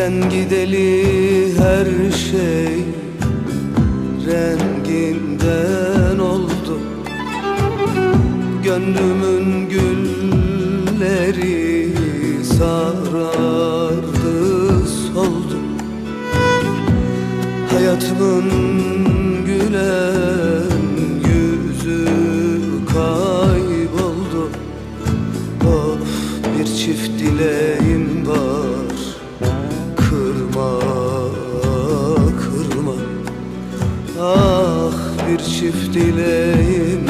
Sen gideli her şey renginden oldu. Gönlümün gülleri sarardı soldu. Hayatımın gülen yüzü kayboldu. Of bir çift dileğim çift dileğim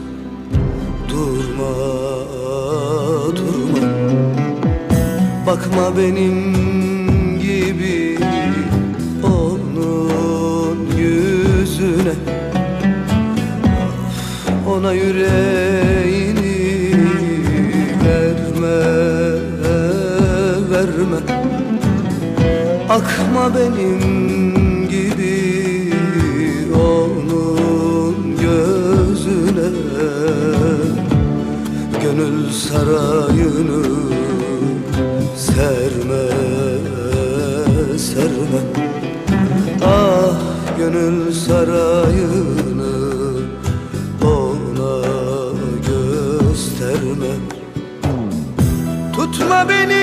Durma, durma. Bakma benim gibi onun yüzüne. Ona yüreğini verme, verme. Akma benim sarayını serme, serme. Ah gönül sarayını ona gösterme. Tutma benim